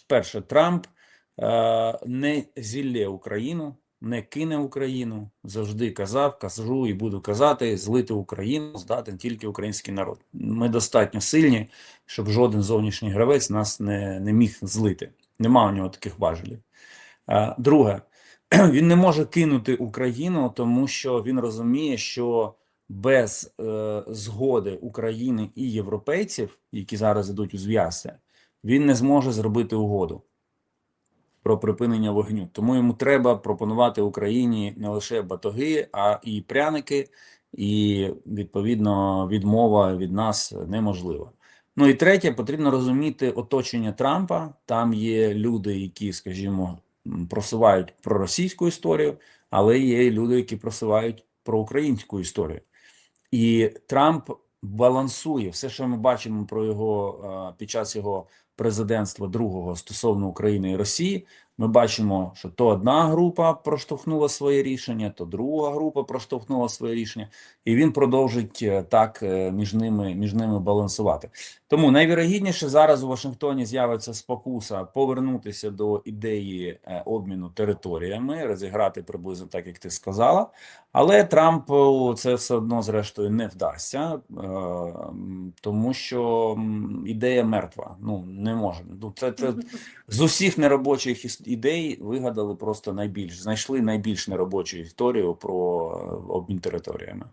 Перше, Трамп е, не зілє Україну, не кине Україну. Завжди казав, кажу і буду казати, злити Україну здатен тільки український народ. Ми достатньо сильні, щоб жоден зовнішній гравець нас не, не міг злити. Нема у нього таких важелів. Е, Друге, він не може кинути Україну, тому що він розуміє, що без е, згоди України і європейців, які зараз ідуть у зв'язці, він не зможе зробити угоду про припинення вогню. Тому йому треба пропонувати Україні не лише батоги, а і пряники, і відповідно відмова від нас неможлива. Ну і третє, потрібно розуміти оточення Трампа. Там є люди, які, скажімо, просувають проросійську історію, але є люди, які просувають проукраїнську історію. І Трамп балансує все, що ми бачимо про його під час його президентства другого стосовно України і Росії. Ми бачимо, що то одна група проштовхнула своє рішення, то друга група проштовхнула своє рішення, і він продовжить е, так е, між ними між ними балансувати. Тому найвірогідніше зараз у Вашингтоні з'явиться спокуса повернутися до ідеї е, обміну територіями, розіграти приблизно так, як ти сказала. Але Трампу це все одно зрештою не вдасться, тому що ідея мертва. Ну не може. Ну це, це з усіх неробочих ідей вигадали просто найбільш знайшли найбільш неробочу історію про е, обмін територіями.